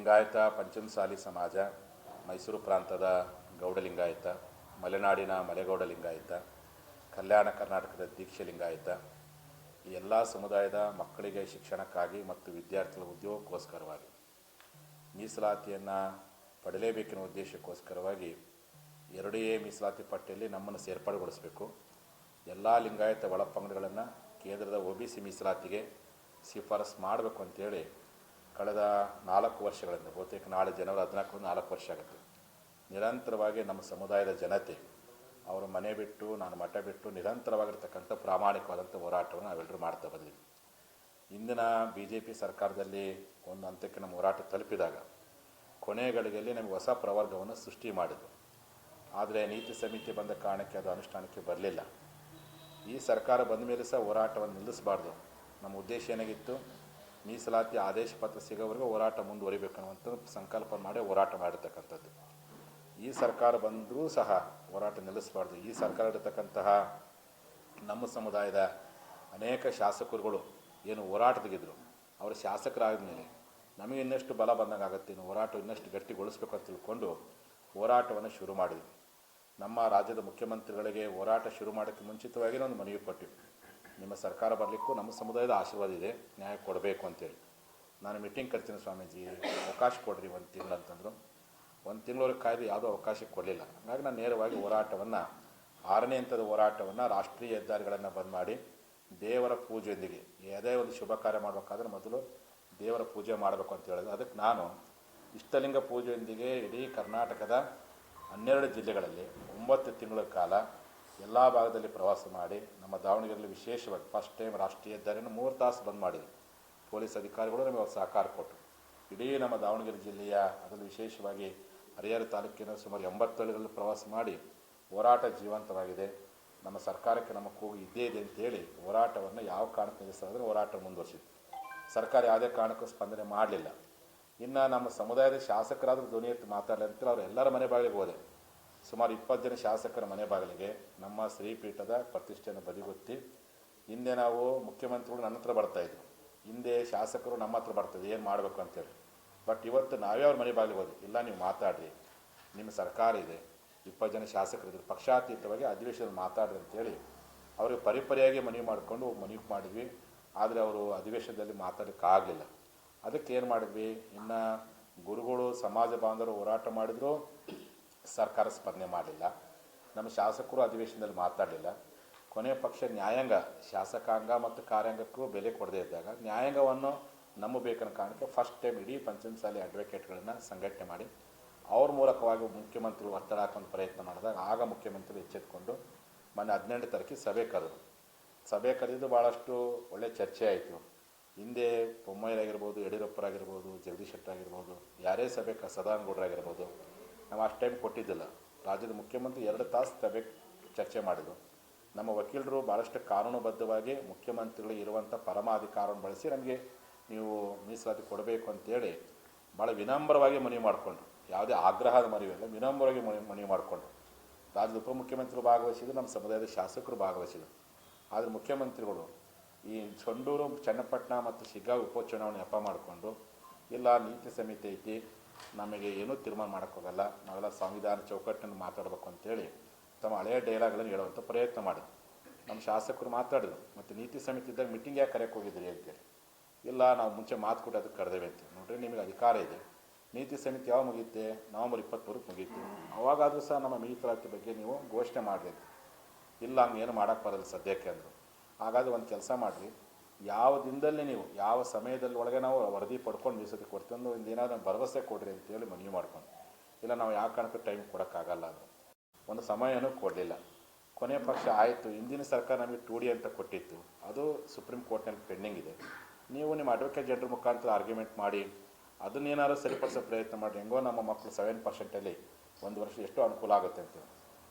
ಲಿಂಗಾಯತ ಪಂಚಮಸಾಲಿ ಸಮಾಜ, ಮೈಸೂರು ಪ್ರಾಂತದ ಗೌಡ ಲಿಂಗಾಯತ ಮಲೆನಾಡಿನ ಮಲೆಗೌಡ ಲಿಂಗಾಯತ ಕಲ್ಯಾಣ ಕರ್ನಾಟಕದ ದೀಕ್ಷೆ ಲಿಂಗಾಯತ ಈ ಎಲ್ಲ ಸಮುದಾಯದ ಮಕ್ಕಳಿಗೆ ಶಿಕ್ಷಣಕ್ಕಾಗಿ ಮತ್ತು ವಿದ್ಯಾರ್ಥಿಗಳ ಉದ್ಯೋಗಕ್ಕೋಸ್ಕರವಾಗಿ ಮೀಸಲಾತಿಯನ್ನು ಪಡಲೇಬೇಕೆನ್ನುವ ಉದ್ದೇಶಕ್ಕೋಸ್ಕರವಾಗಿ ಎರಡೇ ಮೀಸಲಾತಿ ಪಟ್ಟಿಯಲ್ಲಿ ನಮ್ಮನ್ನು ಸೇರ್ಪಡೆಗೊಳಿಸಬೇಕು. ಎಲ್ಲ ಲಿಂಗಾಯತ ಒಳಪಂಗಡಗಳನ್ನು ಕೇಂದ್ರದ ಒ ಬಿ ಸಿ ಮೀಸಲಾತಿಗೆ ಶಿಫಾರಸು ಮಾಡಬೇಕು ಅಂತೇಳಿ ಕಳೆದ ನಾಲ್ಕು ವರ್ಷಗಳಿಂದ, ಬಹುತೇಕ ನಾಳೆ ಜನವರಿ ಹದಿನಾಲ್ಕು ನಾಲ್ಕು ವರ್ಷ ಆಗುತ್ತೆ. ನಿರಂತರವಾಗಿ ನಮ್ಮ ಸಮುದಾಯದ ಜನತೆ, ಅವರು ಮನೆ ಬಿಟ್ಟು, ನಾನು ಮಠ ಬಿಟ್ಟು ನಿರಂತರವಾಗಿರ್ತಕ್ಕಂಥ ಪ್ರಾಮಾಣಿಕವಾದಂಥ ಹೋರಾಟವನ್ನು ನಾವೆಲ್ಲರೂ ಮಾಡ್ತಾ ಬಂದ್ವಿ. ಇಂದಿನ ಬಿ ಜೆ ಪಿ ಸರ್ಕಾರದಲ್ಲಿ ಒಂದು ಹಂತಕ್ಕೆ ನಮ್ಮ ಹೋರಾಟ ತಲುಪಿದಾಗ ಕೊನೆ ಗಳಿಗೆಯಲ್ಲಿ ನಮಗೆ ಹೊಸ ಪ್ರವರ್ಗವನ್ನು ಸೃಷ್ಟಿ ಮಾಡಿದ್ರು ಆದರೆ ನೀತಿ ಸಮಿತಿ ಬಂದ ಕಾರಣಕ್ಕೆ ಅದು ಅನುಷ್ಠಾನಕ್ಕೆ ಬರಲಿಲ್ಲ. ಈ ಸರ್ಕಾರ ಬಂದ ಮೇಲೆ ಸಹ ಹೋರಾಟವನ್ನು ನಿಲ್ಲಿಸಬಾರ್ದು. ನಮ್ಮ ಉದ್ದೇಶ ಏನಾಗಿತ್ತು? ಮೀಸಲಾತಿ ಆದೇಶ ಪತ್ರ ಸಿಗೋವರೆಗೂ ಹೋರಾಟ ಮುಂದುವರಿಬೇಕನ್ನುವಂಥ ಸಂಕಲ್ಪ ಮಾಡಿ ಹೋರಾಟ ಮಾಡಿರ್ತಕ್ಕಂಥದ್ದು. ಈ ಸರ್ಕಾರ ಬಂದರೂ ಸಹ ಹೋರಾಟ ನಿಲ್ಲಿಸಬಾರ್ದು. ಈ ಸರ್ಕಾರ ಇರತಕ್ಕಂತಹ ನಮ್ಮ ಸಮುದಾಯದ ಅನೇಕ ಶಾಸಕರುಗಳು ಏನು ಹೋರಾಟದಾಗಿದ್ದರು ಅವರು ಶಾಸಕರಾದ ಮೇಲೆ ನಮಗೆ ಇನ್ನಷ್ಟು ಬಲ ಬಂದಂಗೆ ಆಗುತ್ತೆ ಹೋರಾಟ ಇನ್ನಷ್ಟು ಗಟ್ಟಿಗೊಳಿಸ್ಬೇಕು ಅಂತ ತಿಳ್ಕೊಂಡು ಹೋರಾಟವನ್ನು ಶುರು ಮಾಡಿದ್ವಿ. ನಮ್ಮ ರಾಜ್ಯದ ಮುಖ್ಯಮಂತ್ರಿಗಳಿಗೆ ಹೋರಾಟ ಶುರು ಮಾಡೋಕ್ಕೆ ಮುಂಚಿತವಾಗಿ ಒಂದು ಮನವಿ ಕೊಟ್ಟಿವಿ. ನಿಮ್ಮ ಸರ್ಕಾರ ಬರಲಿಕ್ಕೂ ನಮ್ಮ ಸಮುದಾಯದ ಆಶೀರ್ವಾದ ಇದೆ, ನ್ಯಾಯ ಕೊಡಬೇಕು ಅಂತೇಳಿ. ನಾನು ಮೀಟಿಂಗ್ ಕರ್ತೀನಿ ಸ್ವಾಮೀಜಿ, ಅವಕಾಶ ಕೊಡ್ರಿ ಒಂದು ತಿಂಗಳು ಅಂತಂದರು. ಒಂದು ತಿಂಗಳವರೆಗೆ ಕಾಯ್ದು ಯಾವುದೂ ಅವಕಾಶ ಕೊಡಲಿಲ್ಲ. ಹಾಗಾಗಿ ನಾನು ನೇರವಾಗಿ ಹೋರಾಟವನ್ನು, ಆರನೇ ಹಂತದ ಹೋರಾಟವನ್ನು ರಾಷ್ಟ್ರೀಯ ಹೆದ್ದಾರಿಗಳನ್ನು ಬಂದ್ ಮಾಡಿ, ದೇವರ ಪೂಜೆಯೊಂದಿಗೆ, ಯಾವುದೇ ಒಂದು ಶುಭ ಕಾರ್ಯ ಮಾಡಬೇಕಾದ್ರೆ ಮೊದಲು ದೇವರ ಪೂಜೆ ಮಾಡಬೇಕು ಅಂತ ಹೇಳಿದ್ರು. ಅದಕ್ಕೆ ನಾನು ಇಷ್ಟಲಿಂಗ ಪೂಜೆಯೊಂದಿಗೆ ಇಡೀ ಕರ್ನಾಟಕದ ಹನ್ನೆರಡು ಜಿಲ್ಲೆಗಳಲ್ಲಿ ಒಂಬತ್ತು ತಿಂಗಳ ಕಾಲ ಎಲ್ಲ ಭಾಗದಲ್ಲಿ ಪ್ರವಾಸ ಮಾಡಿ, ನಮ್ಮ ದಾವಣಗೆರೆಯಲ್ಲಿ ವಿಶೇಷವಾಗಿ ಫಸ್ಟ್ ಟೈಮ್ ರಾಷ್ಟ್ರೀಯ ಹೆದ್ದಾರಿಯನ್ನು ಮೂರು ತಾಸು ಬಂದ್ ಮಾಡಿದ್ವಿ ಪೊಲೀಸ್ ಅಧಿಕಾರಿಗಳು ನಮಗೆ ಸಹಕಾರ ಕೊಟ್ಟರು. ಇಡೀ ನಮ್ಮ ದಾವಣಗೆರೆ ಜಿಲ್ಲೆಯ, ಅದರಲ್ಲಿ ವಿಶೇಷವಾಗಿ ಹರಿಹರ ತಾಲೂಕಿನ ಸುಮಾರು ಎಂಬತ್ತಳ್ಳಿಗಳಲ್ಲಿ ಪ್ರವಾಸ ಮಾಡಿ ಹೋರಾಟ ಜೀವಂತವಾಗಿದೆ. ನಮ್ಮ ಸರ್ಕಾರಕ್ಕೆ ನಮ್ಮ ಕೂಗು ಇದ್ದೇ ಇದೆ ಅಂತೇಳಿ ಹೋರಾಟವನ್ನು ಯಾವ ಕಾರಣಕ್ಕೆ ನಿಲ್ಲಿಸೋದ್ರೆ ಹೋರಾಟ ಮುಂದುವರಿಸಿತ್ತು ಸರ್ಕಾರ ಯಾವುದೇ ಕಾರಣಕ್ಕೂ ಸ್ಪಂದನೆ ಮಾಡಲಿಲ್ಲ. ಇನ್ನು ನಮ್ಮ ಸಮುದಾಯದ ಶಾಸಕರಾದರೂ ಧ್ವನಿ ಎತ್ತಿ ಮಾತಾಡಲಿ ಅಂತೇಳಿ ಅವರು ಎಲ್ಲರ ಮನೆ ಬಾಳಿಗೆ ಹೋದೆ. ಸುಮಾರು ಇಪ್ಪತ್ತು ಜನ ಶಾಸಕರ ಮನೆ ಬಾಗಿಲಿಗೆ ನಮ್ಮ ಶ್ರೀಪೀಠದ ಪ್ರತಿಷ್ಠೆಯನ್ನು ಬದಿಗೊತ್ತಿ ಹಿಂದೆ ನಾವು ಮುಖ್ಯಮಂತ್ರಿಗಳು ನನ್ನ ಹತ್ರ ಬರ್ತಾಯಿದ್ರು ಹಿಂದೆ ಶಾಸಕರು ನಮ್ಮ ಹತ್ರ ಬರ್ತದೆ, ಏನು ಮಾಡಬೇಕು ಅಂತೇಳಿ. ಬಟ್ ಇವತ್ತು ನಾವೇ ಅವ್ರ ಮನೆ ಬಾಗಿಲಿಗೆ ಹೋದ್ವಿ. ಇಲ್ಲ, ನೀವು ಮಾತಾಡ್ರಿ. ನಿಮ್ಮ ಸರ್ಕಾರ ಇದೆ. ಇಪ್ಪತ್ತು ಜನ ಶಾಸಕರಿದ್ದರು ಪಕ್ಷಾತೀತವಾಗಿ ಅಧಿವೇಶನ ಮಾತಾಡ್ರಿ ಅಂತೇಳಿ ಅವ್ರಿಗೆ ಪರಿಪರಿಯಾಗಿ ಮನವಿ ಮಾಡಿಕೊಂಡು ಮನವಿ ಮಾಡಿದ್ವಿ. ಆದರೆ ಅವರು ಅಧಿವೇಶನದಲ್ಲಿ ಮಾತಾಡೋಕ್ಕಾಗಲಿಲ್ಲ. ಅದಕ್ಕೆ ಏನು ಮಾಡಿದ್ವಿ? ಇನ್ನು ಗುರುಗಳು, ಸಮಾಜ ಬಾಂಧವರು ಹೋರಾಟ ಮಾಡಿದ್ರು. ಸರ್ಕಾರ ಸ್ಪಂದನೆ ಮಾಡಲಿಲ್ಲ. ನಮ್ಮ ಶಾಸಕರು ಅಧಿವೇಶನದಲ್ಲಿ ಮಾತಾಡಲಿಲ್ಲ. ಕೊನೆಯ ಪಕ್ಷ ನ್ಯಾಯಾಂಗ, ಶಾಸಕಾಂಗ ಮತ್ತು ಕಾರ್ಯಾಂಗಕ್ಕೂ ಬೆಲೆ ಕೊಡದೇ ಇದ್ದಾಗ ನ್ಯಾಯಾಂಗವನ್ನು ನಂಬಬೇಕನ್ನೋ ಕಾರಣಕ್ಕೆ ಫಸ್ಟ್ ಟೈಮ್ ಇಡೀ ಪಂಚಮಸಾಲಿ ಅಡ್ವೊಕೇಟ್ಗಳನ್ನು ಸಂಘಟನೆ ಮಾಡಿ, ಅವ್ರ ಮೂಲಕವಾಗಿ ಮುಖ್ಯಮಂತ್ರಿಗಳು ಒತ್ತಡ ಹಾಕೊಂಡು ಪ್ರಯತ್ನ ಮಾಡಿದಾಗ ಆಗ ಮುಖ್ಯಮಂತ್ರಿ ಎಚ್ಚೆತ್ಕೊಂಡು ಮೊನ್ನೆ ಹದಿನೆಂಟು ತಾರೀಕಿಗೆ ಸಭೆ ಕರೆದರು. ಸಭೆ ಕರೆದಿದ್ದು ಭಾಳಷ್ಟು ಒಳ್ಳೆ ಚರ್ಚೆ ಆಯಿತು. ಹಿಂದೆ ಬೊಮ್ಮಾಯಿರಾಗಿರ್ಬೋದು ಯಡಿಯೂರಪ್ಪರಾಗಿರ್ಬೋದು, ಜಗದೀಶ್ ಶೆಟ್ಟರ್ ಆಗಿರ್ಬೋದು, ಯಾರೇ ಸಭೆ ಕ ಸದಾನಗೌಡರಾಗಿರ್ಬೋದು ನಾವು ಅಷ್ಟು ಟೈಮ್ ಕೊಟ್ಟಿದ್ದಿಲ್ಲ. ರಾಜ್ಯದ ಮುಖ್ಯಮಂತ್ರಿ ಎರಡು ತಾಸು ಸಭೆ ಚರ್ಚೆ ಮಾಡಿದರು. ನಮ್ಮ ವಕೀಲರು ಭಾಳಷ್ಟು ಕಾನೂನುಬದ್ಧವಾಗಿ ಮುಖ್ಯಮಂತ್ರಿಗಳು ಇರುವಂಥ ಪರಮಾಧಿಕಾರವನ್ನು ಬಳಸಿ ನಮಗೆ ನೀವು ಮೀಸಲಾತಿ ಕೊಡಬೇಕು ಅಂತೇಳಿ ಭಾಳ ವಿನಮ್ರವಾಗಿ ಮನವಿ ಮಾಡಿಕೊಂಡ್ರು. ಯಾವುದೇ ಆಗ್ರಹದ ಮನವಿಯಲ್ಲ ವಿನಮ್ರವಾಗಿ ಮನವಿ ಮನವಿ ಮಾಡಿಕೊಂಡ್ರು. ರಾಜ್ಯದ ಉಪಮುಖ್ಯಮಂತ್ರಿಗಳು ಭಾಗವಹಿಸಿದ್ರು, ನಮ್ಮ ಸಮುದಾಯದ ಶಾಸಕರು ಭಾಗವಹಿಸಿದರು. ಆದರೆ ಮುಖ್ಯಮಂತ್ರಿಗಳು ಈ ಸೊಂಡೂರು ಚನ್ನಪಟ್ಟಣ ಮತ್ತು ಶಿಗ್ಗಾವಿ ಉಪಚುನಾವಣೆ ಅಪ್ಪ ಮಾಡಿಕೊಂಡು ಇಲ್ಲ ನೀತಿ ಸಮಿತಿ ಐತಿ ನಮಗೆ ಏನೂ ತೀರ್ಮಾನ ಮಾಡೋಕ್ಕೋಗಲ್ಲ ನಾವೆಲ್ಲ ಸಂವಿಧಾನ ಚೌಕಟ್ಟನ್ನು ಮಾತಾಡಬೇಕು ಅಂತೇಳಿ ತಮ್ಮ ಹಳೆಯ ಡೈಲಾಗ್ಗಳನ್ನು ಹೇಳುವಂಥ ಪ್ರಯತ್ನ ಮಾಡಿದ್ರು ನಮ್ಮ ಶಾಸಕರು ಮಾತಾಡಿದ್ರು. ಮತ್ತು ನೀತಿ ಸಮಿತಿ ಇದ್ದಾಗ ಮೀಟಿಂಗ್ ಯಾಕೆ ಕರೆಯಕ್ಕೆ ಹೋಗಿದ್ರಿ ಅಂತೇಳಿ. ಇಲ್ಲ, ನಾವು ಮುಂಚೆ ಮಾತು ಕೊಟ್ಟು ಅದಕ್ಕೆ ಕರೆದೇವೆ ಅಂತ ನೋಡ್ರಿ, ನಿಮಗೆ ಅಧಿಕಾರ ಇದೆ. ನೀತಿ ಸಮಿತಿ ಯಾವಾಗ ಮುಗಿಯುತ್ತೆ? ನವಂಬರ್ ಇಪ್ಪತ್ತ್ಮೂರಕ್ಕೆ ಮುಗಿಯುತ್ತೆ. ಅವಾಗಾದರೂ ಸಹ ನಮ್ಮ ಮೀಸಲಾತಿ ಬಗ್ಗೆ ನೀವು ಘೋಷಣೆ ಮಾಡಬೇಕು ಇಲ್ಲ, ಹಂಗೇನು ಮಾಡೋಕ್ಕೆ ಬರಲ್ಲ ಸದ್ಯಕ್ಕೆ ಅಂದರು. ಹಾಗಾದ್ರೆ ಒಂದು ಕೆಲಸ ಮಾಡಿರಿ. ಯಾವ ದಿನದಲ್ಲಿ ನೀವು, ಯಾವ ಸಮಯದಲ್ಲಿ ಒಳಗೆ ನಾವು ವರದಿ ಪಡ್ಕೊಂಡು ಮೀಸಲಾತಿ ಕೊಡ್ತೀವಿ ಒಂದು ಏನಾದರೂ ಭರವಸೆ ಕೊಡ್ರಿ ಅಂತೇಳಿ ಮನವಿ ಮಾಡ್ಕೊಂಡು. ಇಲ್ಲ ನಾವು ಯಾವ ಕಾರಣಕ್ಕೂ ಟೈಮ್ ಕೊಡೋಕ್ಕಾಗಲ್ಲ ಅದು. ಒಂದು ಸಮಯನೂ ಕೊಡಲಿಲ್ಲ. ಕೊನೆಯ ಪಕ್ಷ ಆಯಿತು. ಹಿಂದಿನ ಸರ್ಕಾರ ನಮಗೆ ಟು ಡಿ ಅಂತ ಕೊಟ್ಟಿತ್ತು. ಅದು ಸುಪ್ರೀಂ ಕೋರ್ಟ್ನಲ್ಲಿ ಪೆಂಡಿಂಗ್ ಇದೆ. ನೀವು ನಿಮ್ಮ ಅಡ್ವೊಕೇಟ್ ಜನರ ಮುಖಾಂತರ ಆರ್ಗ್ಯುಮೆಂಟ್ ಮಾಡಿ ಅದನ್ನೇನಾದ್ರು ಸರಿಪಡಿಸೋ ಪ್ರಯತ್ನ ಮಾಡಿ, ಹೆಂಗೋ ನಮ್ಮ ಮಕ್ಕಳು ಸೆವೆನ್ ಪರ್ಸೆಂಟಲ್ಲಿ ಒಂದು ವರ್ಷ ಎಷ್ಟು ಅನುಕೂಲ ಆಗುತ್ತೆ ಅಂತ.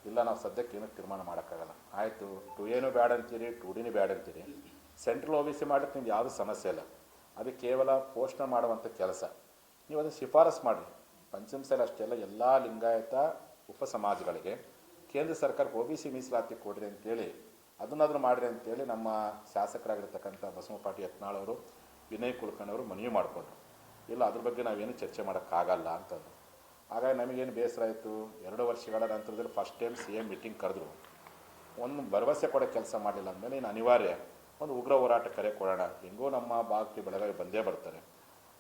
ಇಲ್ಲ, ನಾವು ಸದ್ಯಕ್ಕೆ ಏನೂ ತೀರ್ಮಾನ ಮಾಡೋಕ್ಕಾಗಲ್ಲ. ಆಯಿತು. ಟು ಏನೂ ಬ್ಯಾಡ್ ಅಂತೀರಿ ಟು ಡಿನೂ ಬ್ಯಾಡ್ ಅಂತೀರಿ. ಸೆಂಟ್ರಲ್ ಒ ಬಿ ಸಿ ಮಾಡೋಕ್ಕೆ ನಿಮ್ಗೆ ಯಾವುದೂ ಸಮಸ್ಯೆ ಇಲ್ಲ. ಅದು ಕೇವಲ ಪೋಷಣೆ ಮಾಡುವಂಥ ಕೆಲಸ. ನೀವು ಅದನ್ನು ಶಿಫಾರಸು ಮಾಡಿರಿ. ಪಂಚಮಸಾಲಿ ಅಷ್ಟೇ ಅಲ್ಲ ಎಲ್ಲ ಲಿಂಗಾಯತ ಉಪ ಸಮಾಜಗಳಿಗೆ ಕೇಂದ್ರ ಸರ್ಕಾರಕ್ಕೆ ಒ ಬಿ ಸಿ ಮೀಸಲಾತಿ ಕೊಡ್ರಿ ಅಂತೇಳಿ, ಅದನ್ನಾದರೂ ಮಾಡಿರಿ ಅಂತೇಳಿ ನಮ್ಮ ಶಾಸಕರಾಗಿರ್ತಕ್ಕಂಥ ಬಸವಪಾಟಿ ಯತ್ನಾಳ್ ಅವರು, ವಿನಯ್ ಕುಲಕರ್ಣಿ ಅವರು ಮನವಿ ಮಾಡಿಕೊಂಡ್ರು. ಇಲ್ಲ, ಅದ್ರ ಬಗ್ಗೆ ನಾವೇನು ಚರ್ಚೆ ಮಾಡೋಕ್ಕಾಗಲ್ಲ ಅಂತಂದು ಹಾಗಾಗಿ ನಮಗೇನು ಬೇಸರ ಆಯಿತು? ಎರಡು ವರ್ಷಗಳ ನಂತರದಲ್ಲಿ first time C M meeting ಕರೆದ್ರು. ಒಂದು ಭರವಸೆ ಕೊಡೋ ಕೆಲಸ ಮಾಡಲಿಲ್ಲ ಅಂದಮೇಲೆ ಇನ್ನು ಅನಿವಾರ್ಯ. ಒಂದು ಉಗ್ರ ಹೋರಾಟ ಕರೆ ಕೊಡೋಣ. ಹೆಂಗೋ ನಮ್ಮ ಭಾಗಕ್ಕೆ ಬೆಳಗಾವಿ ಬಂದೇ ಬರ್ತಾರೆ.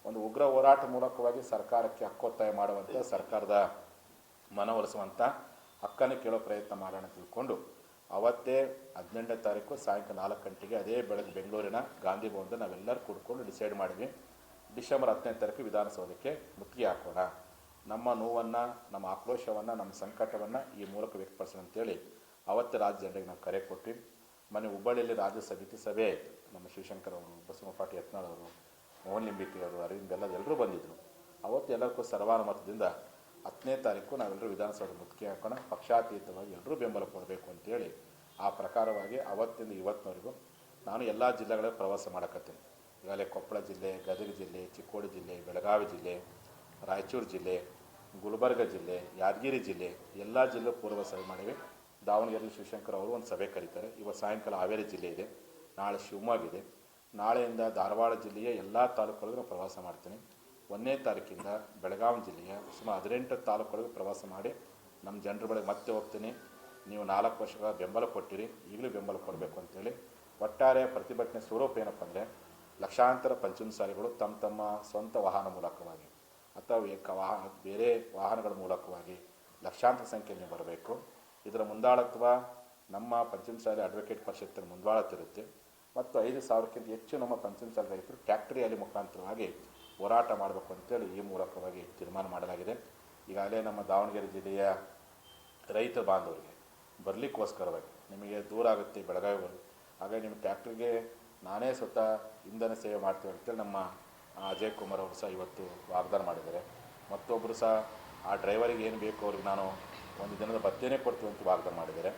ಒಂದು ಉಗ್ರ ಹೋರಾಟ ಮೂಲಕವಾಗಿ ಸರ್ಕಾರಕ್ಕೆ ಹಕ್ಕೊತ್ತಾಯ ಮಾಡುವಂಥ ಸರ್ಕಾರದ ಮನವೊಲಿಸುವಂಥ ಹಕ್ಕನ್ನು ಕೇಳೋ ಪ್ರಯತ್ನ ಮಾಡೋಣ ತಿಳ್ಕೊಂಡು ಅವತ್ತೇ ಹದಿನೆಂಟನೇ ತಾರೀಕು ಸಾಯಂಕಾಲ ನಾಲ್ಕು ಗಂಟೆಗೆ ಅದೇ ಬೆಳಗ್ಗೆ ಬೆಂಗಳೂರಿನ ಗಾಂಧಿ ಭವನದಲ್ಲಿ ನಾವೆಲ್ಲರೂ ಕೂಡ್ಕೊಂಡು ಡಿಸೈಡ್ ಮಾಡಿದ್ವಿ. ಡಿಸೆಂಬರ್ ಹತ್ತನೇ ತಾರೀಕು ವಿಧಾನಸೌಧಕ್ಕೆ ಮುತ್ತಿಗೆ ಹಾಕೋಣ. ನಮ್ಮ ನೋವನ್ನು, ನಮ್ಮ ಆಕ್ರೋಶವನ್ನು, ನಮ್ಮ ಸಂಕಟವನ್ನು ಈ ಮೂಲಕ ವ್ಯಕ್ತಪಡಿಸೋಣ ಅಂತೇಳಿ ಅವತ್ತೇ ರಾಜ್ಯ ಜನರಿಗೆ ನಾವು ಕರೆ ಕೊಟ್ವಿ. ಮೊನ್ನೆ ಹುಬ್ಬಳ್ಳಿಯಲ್ಲಿ ರಾಜ್ಯ ಸಮಿತಿ ಸಭೆ ಆಯಿತು. ನಮ್ಮ ಶಿವಶಂಕರ್ ಅವರು ಬಸವ ಪಾಟಿ ಯತ್ನಾಳ್ ಅವರು, ಮೋಹನ್ ಲಿಂಬಿಕೆ ಅವರು, ಅರವಿಂದ್ ಎಲ್ಲ ಎಲ್ಲರೂ ಬಂದಿದ್ದರು ಅವತ್ತು ಎಲ್ಲರಿಗೂ ಸರ್ವಾನುಮತದಿಂದ ಹತ್ತನೇ ತಾರೀಕು ನಾವೆಲ್ಲರೂ ವಿಧಾನಸೌಧ ಮುತ್ತಿಗೆ ಹಾಕೋಣ. ಪಕ್ಷಾತೀತವಾಗಿ ಎಲ್ಲರೂ ಬೆಂಬಲ ಕೊಡಬೇಕು ಅಂತೇಳಿ ಆ ಪ್ರಕಾರವಾಗಿ ಅವತ್ತಿಂದ ಇವತ್ತಿನವರೆಗೂ ನಾನು ಎಲ್ಲ ಜಿಲ್ಲೆಗಳ ಪ್ರವಾಸ ಮಾಡಕತ್ತೀನಿ. ಈಗಾಗಲೇ ಕೊಪ್ಪಳ ಜಿಲ್ಲೆ, ಗದಗ ಜಿಲ್ಲೆ, ಚಿಕ್ಕೋಡಿ ಜಿಲ್ಲೆ, ಬೆಳಗಾವಿ ಜಿಲ್ಲೆ, ರಾಯಚೂರು ಜಿಲ್ಲೆ, ಗುಲ್ಬರ್ಗ ಜಿಲ್ಲೆ, ಯಾದಗಿರಿ ಜಿಲ್ಲೆ, ಎಲ್ಲ ಜಿಲ್ಲೆ ಪೂರ್ವ ಸಭೆ ಮಾಡಿವೆ ದಾವಣಗೆರೆ ಶಿವಶಂಕರ್ ಅವರು ಒಂದು ಸಭೆ ಕರೀತಾರೆ. ಇವತ್ತು ಸಾಯಂಕಾಲ ಹಾವೇರಿ ಜಿಲ್ಲೆ ಇದೆ. ನಾಳೆ ಶಿವಮೊಗ್ಗ ಇದೆ ನಾಳೆಯಿಂದ ಧಾರವಾಡ ಜಿಲ್ಲೆಯ ಎಲ್ಲ ತಾಲೂಕುಗಳಿಗೂ ಪ್ರವಾಸ ಮಾಡ್ತೀನಿ. ಒಂದನೇ ತಾರೀಕಿಂದ ಬೆಳಗಾವಿ ಜಿಲ್ಲೆಯ ಸುಮಾರು ಹದಿನೆಂಟು ತಾಲೂಕುಗಳಿಗೆ ಪ್ರವಾಸ ಮಾಡಿ ನಮ್ಮ ಜನರ ಬಳಿ ಮತ್ತೆ ಹೋಗ್ತೀನಿ. ನೀವು ನಾಲ್ಕು ವರ್ಷಗಳ ಬೆಂಬಲ ಕೊಟ್ಟಿರಿ. ಈಗಲೂ ಬೆಂಬಲ ಕೊಡಬೇಕು ಅಂತೇಳಿ. ಒಟ್ಟಾರೆ ಪ್ರತಿಭಟನೆ ಸ್ವರೂಪ ಏನಪ್ಪ ಅಂದರೆ ಲಕ್ಷಾಂತರ ಪಂಚಮಸಾಲಿಗಳು ತಮ್ಮ ತಮ್ಮ ಸ್ವಂತ ವಾಹನ ಮೂಲಕವಾಗಿ ಅಥವಾ ವಾಹನ, ಬೇರೆ ವಾಹನಗಳ ಮೂಲಕವಾಗಿ ಲಕ್ಷಾಂತರ ಸಂಖ್ಯೆಯಲ್ಲಿ ಬರಬೇಕು. ಇದರ ಮುಂದಾಳತ್ವ ನಮ್ಮ ಪಂಚಮಸಾಲಿ ಅಡ್ವೊಕೇಟ್ ಪರಿಷತ್ತಿನ ಮುಂದಾಳತ್ತಿರುತ್ತೆ ಮತ್ತು ಐದು ಸಾವಿರಕ್ಕಿಂತ ಹೆಚ್ಚು ನಮ್ಮ ಪಂಚಮಸಾಲಿ ರೈತರು ಟ್ಯಾಕ್ಟ್ರಿಯಲ್ಲಿ ಮುಖಾಂತರವಾಗಿ ಹೋರಾಟ ಮಾಡಬೇಕು ಅಂತೇಳಿ ಈ ಮೂಲಕವಾಗಿ ತೀರ್ಮಾನ ಮಾಡಲಾಗಿದೆ. ಈಗಾಗಲೇ ನಮ್ಮ ದಾವಣಗೆರೆ ಜಿಲ್ಲೆಯ ರೈತ ಬಾಂಧವರಿಗೆ ಬರಲಿಕ್ಕೋಸ್ಕರವಾಗಿ ನಿಮಗೆ ದೂರ ಆಗುತ್ತೆ ಬೆಳಗಾವಿ ಬರಲಿ ಹಾಗಾಗಿ ನಿಮ್ಮ ಟ್ಯಾಕ್ಟ್ರಿಗೆ ನಾನೇ ಸ್ವತಃ ಇಂಧನ ಸೇವೆ ಮಾಡ್ತೀವಿ ಅಂತೇಳಿ ನಮ್ಮ ಅಜಯ್ ಕುಮಾರ್ ಅವರು ಸಹ ಇವತ್ತು ವಾಗ್ದಾನ ಮಾಡಿದ್ದಾರೆ. ಮತ್ತೊಬ್ಬರು ಸಹ ಆ ಡ್ರೈವರಿಗೆ ಏನು ಬೇಕು ಅವ್ರಿಗೆ ನಾನು ಒಂದು ದಿನದ ಭತ್ಯೆನೇ ಕೊಡ್ತೀವಿ ಅಂತ ವಾಗ್ದಾನ ಮಾಡಿದ್ದಾರೆ.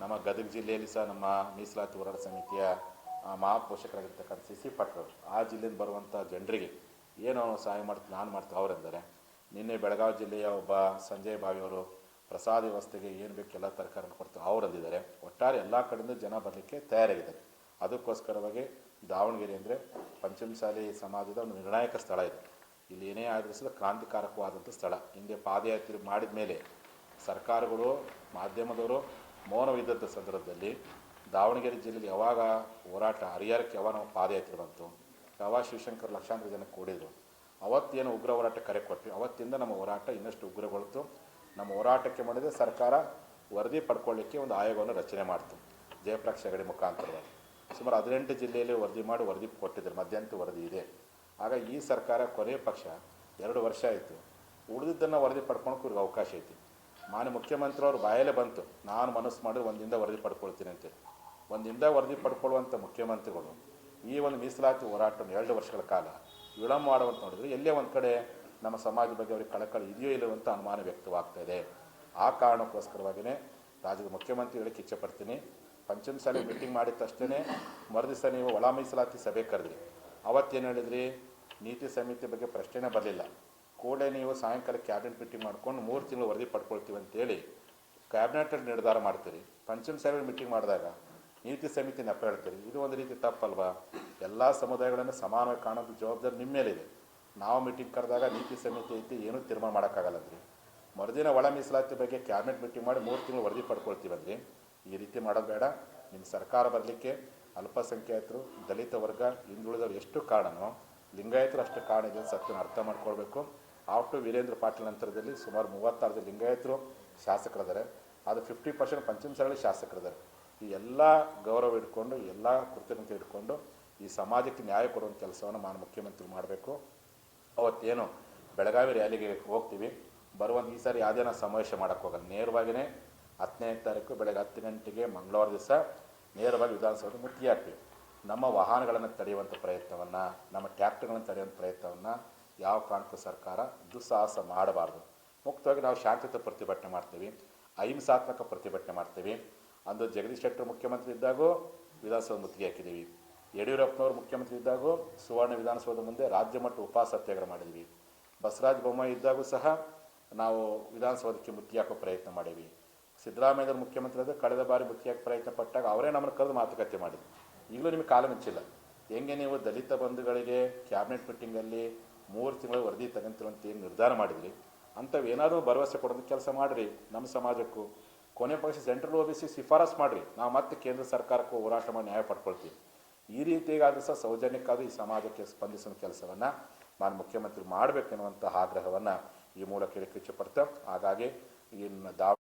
ನಮ್ಮ ಗದಗ ಜಿಲ್ಲೆಯಲ್ಲಿ ಸಹ ನಮ್ಮ ಮೀಸಲಾತಿ ಹೋರಾಟ ಸಮಿತಿಯ ಮಹಾಪೋಷಕರಾಗಿರ್ತಕ್ಕಂಥ ಸಿ ಸಿ ಪಟ್ರವರು ಆ ಜಿಲ್ಲೆಯಿಂದ ಬರುವಂಥ ಜನರಿಗೆ ಏನು ಸಹಾಯ ಮಾಡ್ತೀನಿ ನಾನು ಮಾಡ್ತೀನಿ ಅವರೆಂದರೆ, ನಿನ್ನೆ ಬೆಳಗಾವಿ ಜಿಲ್ಲೆಯ ಒಬ್ಬ ಸಂಜಯ್ ಬಾವಿಯವರು ಪ್ರಸಾದ ವ್ಯವಸ್ಥೆಗೆ ಏನು ಬೇಕು ಎಲ್ಲ ತರಕಾರಿ ಕೊಡ್ತಾರೆ ಅವರಂದಿದ್ದಾರೆ ಒಟ್ಟಾರೆ ಎಲ್ಲ ಕಡೆಯಿಂದ ಜನ ಬರಲಿಕ್ಕೆ ತಯಾರಾಗಿದ್ದಾರೆ. ಅದಕ್ಕೋಸ್ಕರವಾಗಿ ದಾವಣಗೆರೆ ಅಂದರೆ ಪಂಚಮಸಾಲಿ ಸಮಾಜದ ಒಂದು ನಿರ್ಣಾಯಕ ಸ್ಥಳ ಇದೆ. ಇಲ್ಲಿ ಏನೇ ಆದರೂ ಸಹ ಕ್ರಾಂತಿಕಾರಕವಾದಂಥ ಸ್ಥಳ. ಹಿಂದೆ ಪಾದಯಾತ್ರೆ ಮಾಡಿದ ಮೇಲೆ ಸರ್ಕಾರಗಳು, ಮಾಧ್ಯಮದವರು ಮೌನವಿದ್ದಂಥ ಸಂದರ್ಭದಲ್ಲಿ ದಾವಣಗೆರೆ ಜಿಲ್ಲೆಯಲ್ಲಿ ಯಾವಾಗ ಹೋರಾಟ, ಹರಿಹರಕ್ಕೆ ಯಾವಾಗ ನಾವು ಪಾದಯಾತ್ರೆ ಬಂತು, ಯಾವಾಗ ಶಿವಶಂಕರ್ ಲಕ್ಷಾಂತರ ಜನ ಕೂಡಿದ್ರು, ಅವತ್ತೇನು ಉಗ್ರ ಹೋರಾಟ ಕರೆ ಕೊಟ್ವಿ, ಅವತ್ತಿಂದ ನಮ್ಮ ಹೋರಾಟ ಇನ್ನಷ್ಟು ಉಗ್ರಗೊಳ್ತು. ನಮ್ಮ ಹೋರಾಟಕ್ಕೆ ಮಾಡಿದರೆ ಸರ್ಕಾರ ವರದಿ ಪಡ್ಕೊಳ್ಳಿಕ್ಕೆ ಒಂದು ಆಯೋಗವನ್ನು ರಚನೆ ಮಾಡ್ತು, ಜಯಪ್ರಕಾಶ್ ಹೆಗಡೆ ಮುಖಾಂತರವಾಗಿ. ಸುಮಾರು ಹದಿನೆಂಟು ಜಿಲ್ಲೆಯಲ್ಲಿ ವರದಿ ಮಾಡಿ ವರದಿ ಕೊಟ್ಟಿದ್ದಾರೆ ಮಧ್ಯಂತ ವರದಿ ಇದೆ. ಆಗ ಈ ಸರ್ಕಾರ ಕೊನೆಯ ಪಕ್ಷ ಎರಡು ವರ್ಷ ಆಯಿತು. ಉಳಿದಿದ್ದನ್ನು ವರದಿ ಪಡ್ಕೊಳಕ್ಕೆ ಅವ್ರಿಗೆ ಅವಕಾಶ ಐತಿ. ಮಾನ್ಯ ಮುಖ್ಯಮಂತ್ರಿ ಅವರು ಬಾಯಲ್ಲೇ ಬಂತು. ನಾನು ಮನಸ್ಸು ಮಾಡಿದ್ರೆ ಒಂದಿಂದ ವರದಿ ಪಡ್ಕೊಳ್ತೀನಿ ಅಂತೇಳಿ ಒಂದಿಂದ ವರದಿ ಪಡ್ಕೊಳ್ಳುವಂಥ ಮುಖ್ಯಮಂತ್ರಿಗಳು ಈ ಒಂದು ಮೀಸಲಾತಿ ಹೋರಾಟವನ್ನು ಎರಡು ವರ್ಷಗಳ ಕಾಲ ವಿಳಂಬ ಮಾಡುವಂತ ನೋಡಿದರೆ ಎಲ್ಲೇ ಒಂದು ಕಡೆ ನಮ್ಮ ಸಮಾಜದ ಬಗ್ಗೆ ಅವರಿಗೆ ಕಳಕಳಿ ಇದೆಯೋ ಇಲ್ಲವೋ ಅಂತ ಅನುಮಾನ ವ್ಯಕ್ತವಾಗ್ತಾ ಇದೆ. ಆ ಕಾರಣಕ್ಕೋಸ್ಕರವಾಗಿಯೇ ರಾಜ್ಯದ ಮುಖ್ಯಮಂತ್ರಿಗಳಿಗೆ ಇಚ್ಛೆಪಡ್ತೀನಿ ಪಂಚಮಸಾಲಿ ಮೀಟಿಂಗ್ ಮಾಡಿದ ತಕ್ಷಣ ಮರುದಿವಸ ನೀವು ಒಳ ಮೀಸಲಾತಿ ಸಭೆ ಕರೆದ್ರಿ. ಅವತ್ತೇನು ಹೇಳಿದ್ರಿ? ನೀತಿ ಸಮಿತಿ ಬಗ್ಗೆ ಪ್ರಶ್ನೆನೇ ಬರಲಿಲ್ಲ. ಕೂಡಲೇ ನೀವು ಸಾಯಂಕಾಲ ಕ್ಯಾಬಿನೆಟ್ ಮೀಟಿಂಗ್ ಮಾಡ್ಕೊಂಡು ಮೂರು ತಿಂಗಳು ವರದಿ ಪಡ್ಕೊಳ್ತೀವಿ ಅಂತೇಳಿ ಕ್ಯಾಬಿನೆಟಲ್ಲಿ ನಿರ್ಧಾರ ಮಾಡ್ತೀರಿ. ಪಂಚಮಸಾಲಿ ಮೀಟಿಂಗ್ ಮಾಡಿದಾಗ ನೀತಿ ಸಮಿತಿ ನೆಪ ಹೇಳ್ತೀರಿ, ಇದು ಒಂದು ರೀತಿ ತಪ್ಪಲ್ವಾ? ಎಲ್ಲ ಸಮುದಾಯಗಳನ್ನು ಸಮಾನವಾಗಿ ಕಾಣೋದು ಜವಾಬ್ದಾರಿ ನಿಮ್ಮ ಮೇಲಿದೆ. ನಾವು ಮೀಟಿಂಗ್ ಕರೆದಾಗ ನೀತಿ ಸಮಿತಿ ಐತಿ, ಏನೂ ತೀರ್ಮಾನ ಮಾಡೋಕ್ಕಾಗಲ್ಲದ್ರಿ ಮರುದಿನ ಒಳ ಮೀಸಲಾತಿ ಬಗ್ಗೆ ಕ್ಯಾಬಿನೆಟ್ ಮೀಟಿಂಗ್ ಮಾಡಿ ಮೂರು ತಿಂಗಳು ವರದಿ ಪಡ್ಕೊಳ್ತೀವಂದ್ರಿ ಈ ರೀತಿ ಮಾಡೋದು ಬೇಡ. ನಿಮ್ಮ ಸರ್ಕಾರ ಬರಲಿಕ್ಕೆ ಅಲ್ಪಸಂಖ್ಯಾತರು, ದಲಿತ ವರ್ಗ ಹಿಂದುಳಿದವರು ಎಷ್ಟು ಕಾರಣನೋ, ಲಿಂಗಾಯತರು ಅಷ್ಟು ಕಾರಣ ಇದೆ ಸತ್ಯನ ಅರ್ಥ ಮಾಡ್ಕೊಳ್ಬೇಕು. ಆಫ್ಟು ವೀರೇಂದ್ರ ಪಾಟೀಲ್ ನಂತರದಲ್ಲಿ ಸುಮಾರು ಮೂವತ್ತಾರು ಜನ ಲಿಂಗಾಯತರು ಶಾಸಕರಿದ್ದಾರೆ. ಅದು ಫಿಫ್ಟಿ ಪರ್ಸೆಂಟ್ ಪಂಚಮಸಾಲಿ ಶಾಸಕರಿದ್ದಾರೆ. ಈ ಎಲ್ಲ ಗೌರವ ಇಟ್ಕೊಂಡು ಎಲ್ಲ ಕೃತಜ್ಞತೆ ಇಟ್ಕೊಂಡು ಈ ಸಮಾಜಕ್ಕೆ ನ್ಯಾಯ ಕೊಡುವಂಥ ಕೆಲಸವನ್ನು ನಾನು ಮುಖ್ಯಮಂತ್ರಿ ಮಾಡಬೇಕು. ಅವತ್ತೇನು ಬೆಳಗಾವಿ ರ್ಯಾಲಿಗೆ ಹೋಗ್ತೀವಿ. ಬರುವಂಥ ಈ ಸಾರಿ ಯಾವುದೇ ನಾವು ಸಮಾವೇಶ ಹೋಗಲ್ಲ. ನೇರವಾಗಿಯೇ ಹತ್ತನೇ ತಾರೀಕು ಬೆಳಗ್ಗೆ ಹತ್ತು ಗಂಟೆಗೆ ಮಂಗಳವಾರ ದಿವಸ ನೇರವಾಗಿ ವಿಧಾನಸೌಧ ಮುತ್ತಿಗೆ ಹಾಕ್ತೀವಿ. ನಮ್ಮ ವಾಹನಗಳನ್ನು ತಡೆಯುವಂಥ ಪ್ರಯತ್ನವನ್ನು, ನಮ್ಮ ಟ್ಯಾಕ್ಟರ್ಗಳನ್ನು ತಡೆಯುವಂಥ ಪ್ರಯತ್ನವನ್ನು ಯಾವ ಕಾರಣಕ್ಕೂ ಸರ್ಕಾರ ದುಸ್ಸಾಹಸ ಮಾಡಬಾರ್ದು. ಮುಕ್ತವಾಗಿ ನಾವು ಶಾಂತಿಯುತ ಪ್ರತಿಭಟನೆ ಮಾಡ್ತೀವಿ. ಅಹಿಂಸಾತ್ಮಕ ಪ್ರತಿಭಟನೆ ಮಾಡ್ತೀವಿ. ಅಂದು ಜಗದೀಶ್ ಶೆಟ್ಟರ್ ಮುಖ್ಯಮಂತ್ರಿ ಇದ್ದಾಗೂ ವಿಧಾನಸೌಧ ಮುತ್ತಿಗೆ ಹಾಕಿದ್ದೀವಿ. ಯಡಿಯೂರಪ್ಪನವರು ಮುಖ್ಯಮಂತ್ರಿ ಇದ್ದಾಗೂ ಸುವರ್ಣ ವಿಧಾನಸೌಧ ಮುಂದೆ ರಾಜ್ಯ ಮಟ್ಟ ಉಪವಾಸ ಸತ್ಯಾಗ್ರಹ ಮಾಡಿದ್ವಿ. ಬಸವರಾಜ ಬೊಮ್ಮಾಯಿ ಇದ್ದಾಗೂ ಸಹ ನಾವು ವಿಧಾನಸೌಧಕ್ಕೆ ಮುತ್ತಿಗೆ ಹಾಕೋ ಪ್ರಯತ್ನ ಮಾಡೀವಿ ಸಿದ್ದರಾಮಯ್ಯವ್ರ ಮುಖ್ಯಮಂತ್ರಿ ಆದರೆ ಕಳೆದ ಬಾರಿ ಮುತ್ತಿಗೆ ಹಾಕೋ ಪ್ರಯತ್ನ ಪಟ್ಟಾಗ ಅವರೇ ನಮ್ಮನ್ನು ಕರೆದು ಮಾತುಕತೆ ಮಾಡಿದ್ವಿ ಈಗಲೂ ನಿಮಗೆ ಕಾಲ ಮಿಂಚಿಲ್ಲ ಹೆಂಗೆ ನೀವು ದಲಿತ ಬಂಧುಗಳಿಗೆ, ಕ್ಯಾಬಿನೆಟ್ ಮೀಟಿಂಗಲ್ಲಿ ಮೂರು ತಿಂಗಳ ವರದಿ ತಗೊಂತೀವಿ ಏನು ನಿರ್ಧಾರ ಮಾಡಿದ್ರಿ? ಅಂಥವೇನಾದರೂ ಭರವಸೆ ಕೊಡೋದು ಕೆಲಸ ಮಾಡಿರಿ, ನಮ್ಮ ಸಮಾಜಕ್ಕೂ. ಕೊನೆ ಪಕ್ಷ ಸೆಂಟ್ರಲ್ ಒ ಬಿ ಸಿ ಶಿಫಾರಸ್ ಮಾಡಿರಿ. ನಾವು ಮತ್ತೆ ಕೇಂದ್ರ ಸರ್ಕಾರಕ್ಕೂ ಹೋರಾಟ ಮಾಡಿ ನ್ಯಾಯ ಪಡ್ಕೊಳ್ತೀವಿ. ಈ ರೀತಿಯಾದರೂ ಸಹ ಸೌಜನ್ಯಕ್ಕಾದರೂ ಈ ಸಮಾಜಕ್ಕೆ ಸ್ಪಂದಿಸುವ ಕೆಲಸವನ್ನು ನಾನು ಮುಖ್ಯಮಂತ್ರಿ ಮಾಡಬೇಕೆನ್ನುವಂಥ ಆಗ್ರಹವನ್ನು ಈ ಮೂಲಕ ಹೇಳಕ್ಕೆ ಇಚ್ಛೆಪಡ್ತಾ ಹಾಗಾಗಿ ಈ ದಾವ